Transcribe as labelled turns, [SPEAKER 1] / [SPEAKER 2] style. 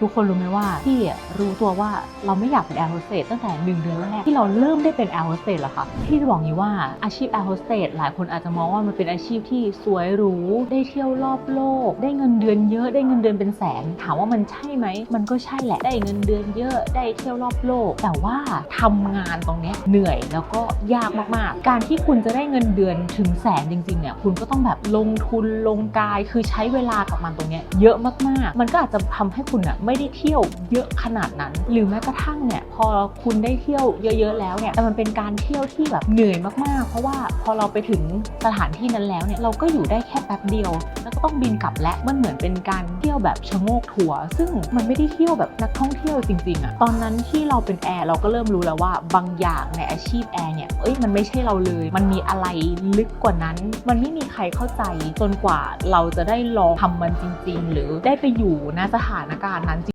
[SPEAKER 1] ทุกคนรู้ไหมว่าพี่รู้ตัวว่าเราไม่อยากเป็นแอร์โฮสเตสตั้งแต่หนึ่งเดือนแรกที่เราเริ่มได้เป็นแอร์โฮสเตสแล้วค่ะพี่จะบอกงี้ว่าอาชีพแอร์โฮสเตสหลายคนอาจจะมองว่ามันเป็นอาชีพที่สวยหรูได้เที่ยวรอบโลก ได้เงินเดือนเยอะได้เงินเดือนเป็นแสน ถามว่ามันใช่ไหมมันก็ใช่แหละได้เงินเดือนเยอะได้เที่ยวรอบโลก แต่ว่าทำงานตรงนี้เหนื่อยแล้วก็ยากมากๆ การที่คุณจะได้เงินเดือนถึงแสนจริงๆเนี่ยคุณก็ต้องแบบลงทุนลงกายคือใช้เวลากับมันตรงนี้เยอะมากๆ มันก็อาจจะทำให้คุณอะไม่ได้เที่ยวเยอะขนาดนั้น หรือแม้กระทั่งเนี่ยพอคุณได้เที่ยวเยอะๆแล้วเนี่ยแต่มันเป็นการเที่ยวที่แบบเหนื่อยมากๆ เพราะว่าพอเราไปถึงสถานที่นั้นแล้วเนี่ยเราก็อยู่ได้แค่แป๊บเดียว แล้วก็ต้องบินกลับและมันเหมือนเป็นการเที่ยวแบบชะโงกทัวร์ซึ่งมันไม่ได้เที่ยวแบบนักท่องเที่ยวจริงๆอะตอนนั้นที่เราเป็นแอร์เราก็เริ่มรู้แล้วว่าบางอย่างในอาชีพแอร์เนี่ยเอ้ยมันไม่ใช่เราเลย มันมีอะไรลึกกว่านั้น มันไม่มีใครเข้าใจจนกว่าเราจะได้ลองทำมันจริง ๆ หรือได้ไปอยู่ณสถานการณ์นั้น